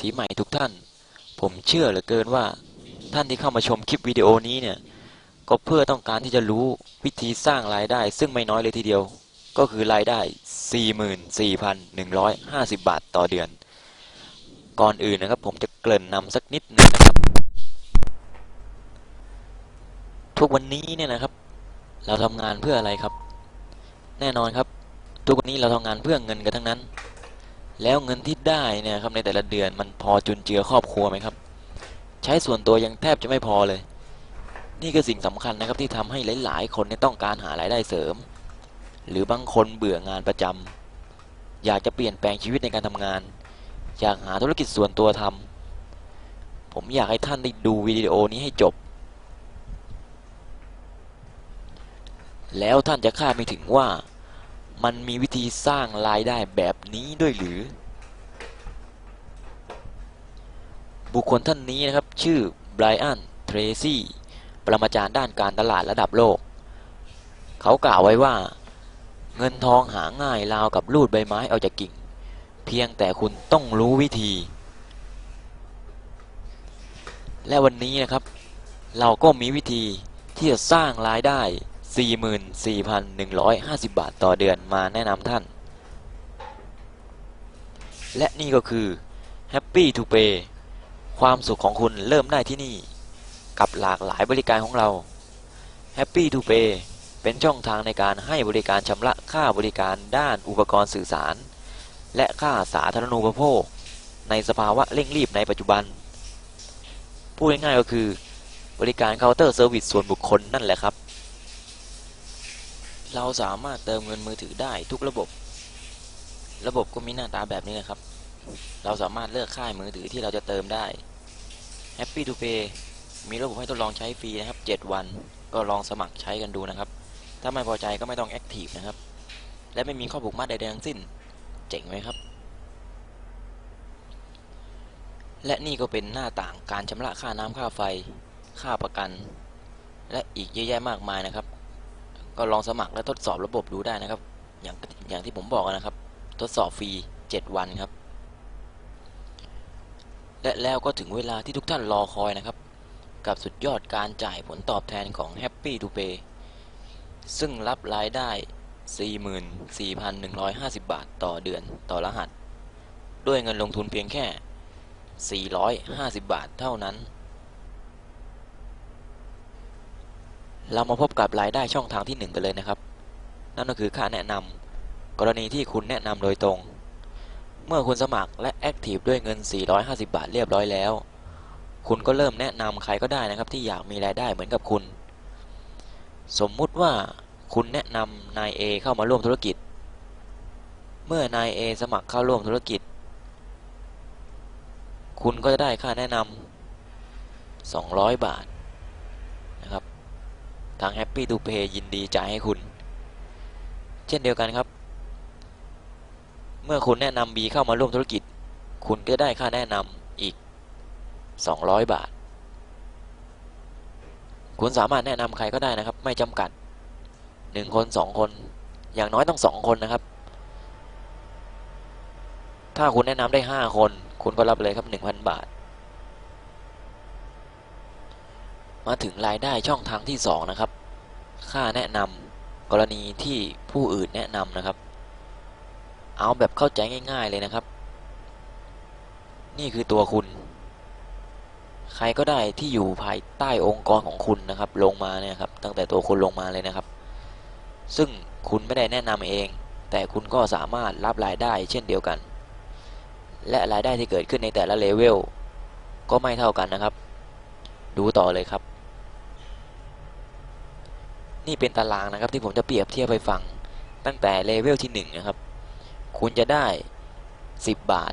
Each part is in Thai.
ฐีใหม่ทุกท่าน ผมเชื่อเหลือเกินว่า ท่านที่เข้ามาชมคลิปวิดีโอนี้เนี่ย ก็เพื่อต้องการที่จะรู้วิธีสร้างรายได้ ซึ่งไม่น้อยเลยทีเดียว ก็คือรายได้ 44,150 บาทต่อเดือน ก่อนอื่นนะครับ ผมจะเกริ่นนำสักนิดหนึ่งนะครับ ทุกวันนี้เนี่ยนะครับ เราทำงานเพื่ออะไรครับ แน่นอนครับ ทุกวันนี้เราทำงานเพื่อเงินกันทั้งนั้น แล้วเงินที่ได้เนี่ยครับในแต่ละเดือนมันพอจุนเจือครอบครัวไหมครับ ใช้ส่วนตัวยังแทบจะไม่พอเลย นี่คือสิ่งสำคัญนะครับที่ทำให้หลาย ๆ คนเนี่ยต้องการหารายได้เสริม หรือบางคนเบื่องานประจำอยากจะเปลี่ยนแปลงชีวิตในการทำงาน อยากหาธุรกิจส่วนตัวทำผมอยากให้ท่านได้ดูวิดีโอนี้ให้จบ แล้วท่านจะคาดไม่ถึงว่า มันมีวิธีสร้างรายได้แบบนี้ด้วยหรือ บุคคลท่านนี้นะครับ ชื่อไบรอัน เทรซี่ ปรมาจารย์ด้านการตลาดระดับโลก เขากล่าวไว้ว่า เงินทองหาง่ายราวกับลูดใบไม้เอาจากกิ่ง เพียงแต่คุณต้องรู้วิธี และวันนี้นะครับ เราก็มีวิธีที่จะสร้างรายได้ 44,150 บาทต่อเดือนมาแนะนำท่าน และนี่ก็คือ Happy to Pay ความสุขของคุณเริ่มได้ที่นี่ กับหลากหลายบริการของเรา Happy to Pay เป็นช่องทางในการให้บริการชำระค่าบริการด้านอุปกรณ์สื่อสาร และค่าสาธารณูปโภค ในสภาวะเร่งรีบในปัจจุบัน พูดง่ายๆก็คือบริการเคาน์เตอร์เซอร์วิสส่วนบุคคลนั่นแหละครับ เราสามารถเติมเงินมือถือได้ทุกระบบ ระบบก็มีหน้าตาแบบนี้นะครับ เราสามารถเลือกค่ายมือถือที่เราจะเติมได้ Happy to Pay มีระบบให้ทดลองใช้ฟรีนะครับ 7 วันก็ลองสมัครใช้กันดูนะครับ ถ้าไม่พอใจก็ไม่ต้องแอคทีฟนะครับ และไม่มีข้อผูกมัดใดๆทั้งสิ้น เจ๋งไหมครับ และนี่ก็เป็นหน้าต่างการชำระค่าน้ำค่าไฟ ค่าประกัน และอีกเยอะแยะมากมายนะครับ ก็ลองสมัครและทดสอบระบบดูได้นะครับ อย่างอย่างที่ผมบอกนะครับ ทดสอบฟรี 7 วันครับ และแล้วก็ถึงเวลาที่ทุกท่านรอคอยนะครับ กับสุดยอดการจ่ายผลตอบแทนของ Happy to Pay ซึ่งรับรายได้ 44,150 บาทต่อเดือนต่อรหัส ด้วยเงินลงทุนเพียงแค่ 450 บาทเท่านั้น เรามาพบกับรายได้ช่องทางที่ 1 กันเลยนะครับ นั่นก็คือค่าแนะนำกรณีที่คุณแนะนำโดยตรง เมื่อคุณสมัครและแอคทีฟด้วยเงิน 450 บาทเรียบร้อยแล้ว คุณก็เริ่มแนะนำใครก็ได้นะครับ ที่อยากมีรายได้เหมือนกับคุณ สมมุติว่าคุณแนะนำนาย A เข้ามาร่วมธุรกิจ เมื่อนาย A สมัครเข้าร่วมธุรกิจ คุณก็จะได้ค่าแนะนำ200 บาท ทาง Happy to Pay ยินดีจ่ายให้คุณ เช่นเดียวกันครับ เมื่อคุณแนะนำ B เข้ามาร่วมธุรกิจ คุณก็ได้ค่าแนะนำอีก 200 บาท คุณสามารถแนะนำใครก็ได้นะครับ ไม่จำกัด 1 คน 2 คน อย่างน้อยต้อง 2 คนนะครับ ถ้าคุณแนะนำได้ 5 คน คุณก็รับเลยครับ 1,000 บาท มาถึงรายได้ช่องทางที่ 2 นะครับ ค่าแนะนำกรณีที่ผู้อื่นแนะนำนะครับ เอาแบบเข้าใจง่าย ๆเลยนะครับ นี่คือตัวคุณ ใครก็ได้ที่อยู่ภายใต้องค์กรของคุณนะครับ ลงมาเนี่ยครับตั้งแต่ตัวคุณลงมาเลยนะครับ ซึ่งคุณไม่ได้แนะนำเอง แต่คุณก็สามารถรับรายได้เช่นเดียวกัน และรายได้ที่เกิดขึ้นในแต่ละเลเวลก็ไม่เท่ากันนะครับ ดูต่อเลยครับ นี่เป็นตารางนะครับที่ผมจะเปรียบเทียบไปฟัง ตั้งแต่เลเวลที่1นะครับ คุณจะได้ 10 บาท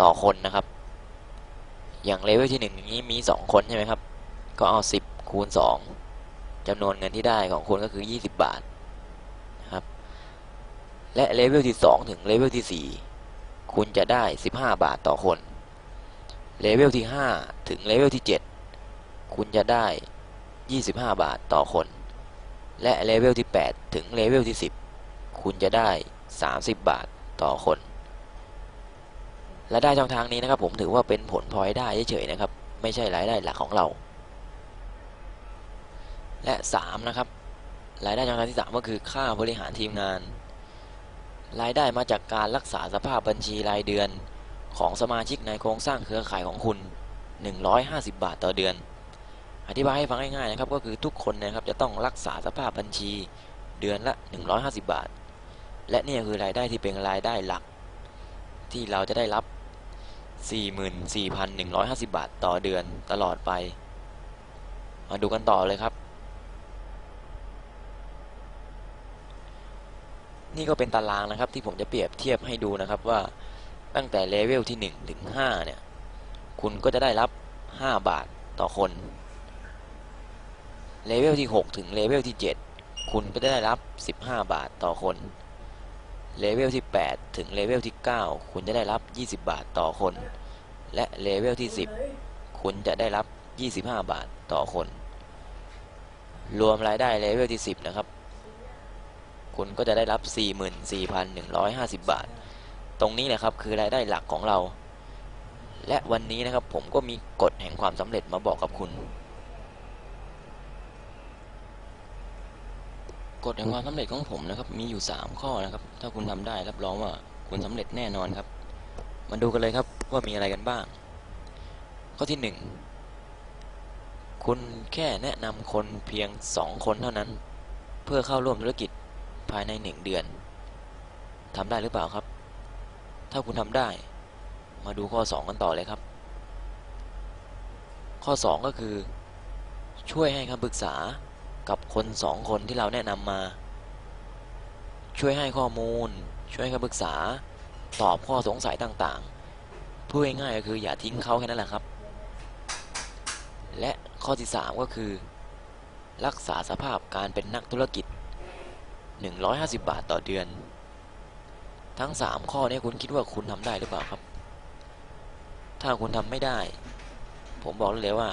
ต่อคนนะครับ อย่างเลเวลที่1อย่างนี้มี 2 คนใช่ไหมครับ ก็เอา 10 คูณ 2จำนวนเงินที่ได้ของคุณก็คือ 20 บาทนะครับ และเลเวลที่ 2 ถึงเลเวลที่ 4 คุณจะได้ 15 บาทต่อคน เลเวลที่ 5 ถึงเลเวลที่ 7 คุณจะได้ 25 บาทต่อคน และเลเวลที่ 8 ถึงเลเวลที่ 10 คุณจะได้ 30 บาทต่อคนรายได้ช่องทางนี้นะครับ ผมถือว่าเป็นผลพลอยได้เฉยๆนะครับ ไม่ใช่รายได้หลักของเรา และสามนะครับ รายได้ช่องทางที่สามก็คือค่าบริหารทีมงาน รายได้มาจากการรักษาสภาพบัญชีรายเดือนของสมาชิกในโครงสร้างเครือข่ายของคุณ 150 บาทต่อเดือน อธิบายให้ฟังง่ายๆนะครับก็คือทุกคนนะครับจะต้องรักษาสภาพบัญชีเดือนละ 150 บาท และนี่คือรายได้ที่เป็นรายได้หลัก ที่เราจะได้รับ 44,150 บาทต่อเดือนตลอดไป มาดูกันต่อเลยครับ นี่ก็เป็นตารางนะครับที่ผมจะเปรียบเทียบให้ดูนะครับว่าตั้งแต่เลเวลที่ 1 ถึง 5 เนี่ย คุณก็จะได้รับ 5 บาทต่อคน เลเวลที่ 6 ถึงเลเวลที่ 7 คุณก็จะได้รับ 15 บาทต่อคน เลเวลที่ 8 ถึงเลเวลที่ 9 คุณจะได้รับ 20 บาทต่อคน และเลเวลที่ 10 คุณจะได้รับ 25 บาทต่อคน รวมรายได้เลเวลที่ 10 นะครับ คุณก็จะได้รับ 44,150 บาท ตรงนี้แหละครับคือรายได้หลักของเรา และวันนี้นะครับผมก็มีกฎแห่งความสำเร็จมาบอกกับคุณ กฎแห่งความสำเร็จของผมนะครับ มีอยู่ 3 ข้อนะครับ ถ้าคุณทำได้รับรองว่าคุณสำเร็จแน่นอนครับ มาดูกันเลยครับว่ามีอะไรกันบ้าง ข้อที่ 1 คุณแค่แนะนำคนเพียง 2 คนเท่านั้น เพื่อเข้าร่วมธุรกิจภายใน 1 เดือนทำได้หรือเปล่าครับ ถ้าคุณทำได้ มาดูข้อ 2 กันต่อเลยครับ ข้อ 2 ก็คือ ช่วยให้คำปรึกษา กับคน2คนที่เราแนะนำมา ช่วยให้ข้อมูล ช่วยให้คำปรึกษา ตอบข้อสงสัยต่างๆพูดง่ายๆก็คืออย่าทิ้งเขาแค่นั้นแหละครับ และข้อที่ 3 ก็คือ รักษาสภาพการเป็นนักธุรกิจ 150 บาทต่อเดือน ทั้ง 3 ข้อนี้คุณคิดว่าคุณทำได้หรือเปล่าครับ ถ้าคุณทำไม่ได้ ผมบอกเลยว่า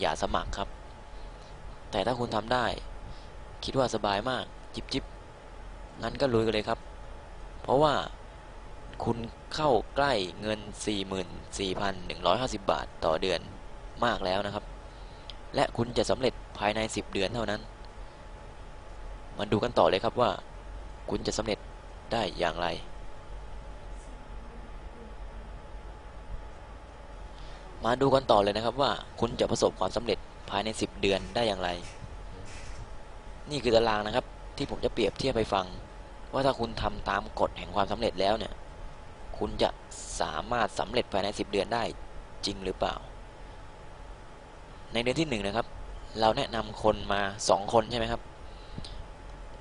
อย่าสมัครครับ แต่ถ้าคุณทำได้ คิดว่าสบายมากจิบจิบงั้นก็ลุยกันเลยครับ เพราะว่าคุณเข้าใกล้เงิน 44,150 บาทต่อเดือนมากแล้วนะครับ และคุณจะสำเร็จภายใน 10 เดือนเท่านั้น มาดูกันต่อเลยครับว่า คุณจะสำเร็จได้อย่างไร มาดูกันต่อเลยนะครับว่าคุณจะประสบความสำเร็จ ภายใน 10 เดือนได้อย่างไร นี่คือตารางนะครับที่ผมจะเปรียบเทียบไปฟัง ว่าถ้าคุณทำตามกฎแห่งความสำเร็จแล้วเนี่ยคุณจะสามารถสำเร็จภายใน 10 เดือนได้จริงหรือเปล่า ในเดือนที่1นนะครับ เราแนะนำคนมา 2 คนใช่ไหมครับ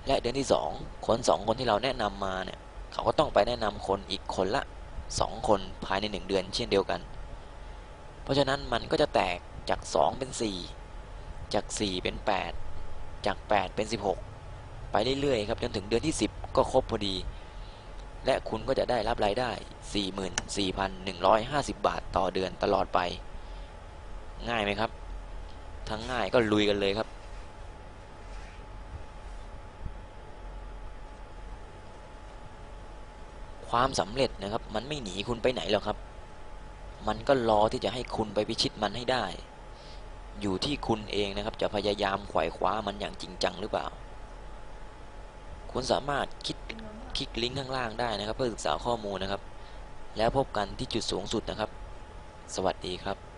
และเดือนที่ 2 คน 2 คนที่เราแนะนำมาเนี่ยเขาก็ต้องไปแนะนำคนอีกคนละ 2 คนภายใน 1 เดือนเช่นเดียวกัน เพราะฉะนั้นมันก็จะแตกจาก 2 เป็น 4 จาก 4 เป็น 8 จาก 8 เป็น 16 ไปเรื่อยๆครับจนถึงเดือนที่ 10 ก็ครบพอดี และคุณก็จะได้รับรายได้ 44,150 บาทต่อเดือนตลอดไป ง่ายไหมครับ ทั้งง่ายก็ลุยกันเลยครับความสำเร็จนะครับ มันไม่หนีคุณไปไหนหรอกครับ มันก็รอที่จะให้คุณไปพิชิตมันให้ได้ อยู่ที่คุณเองนะครับ จะพยายามขว่คว้ามันอย่างจริงจังหรือเปล่า คุณสามารถคลิกคลิกลิงก์ข้างล่างได้นะครับ เพื่อศึกษาข้อมูลนะครับ แล้วพบกันที่จุดสูงสุดนะครับ สวัสดีครับ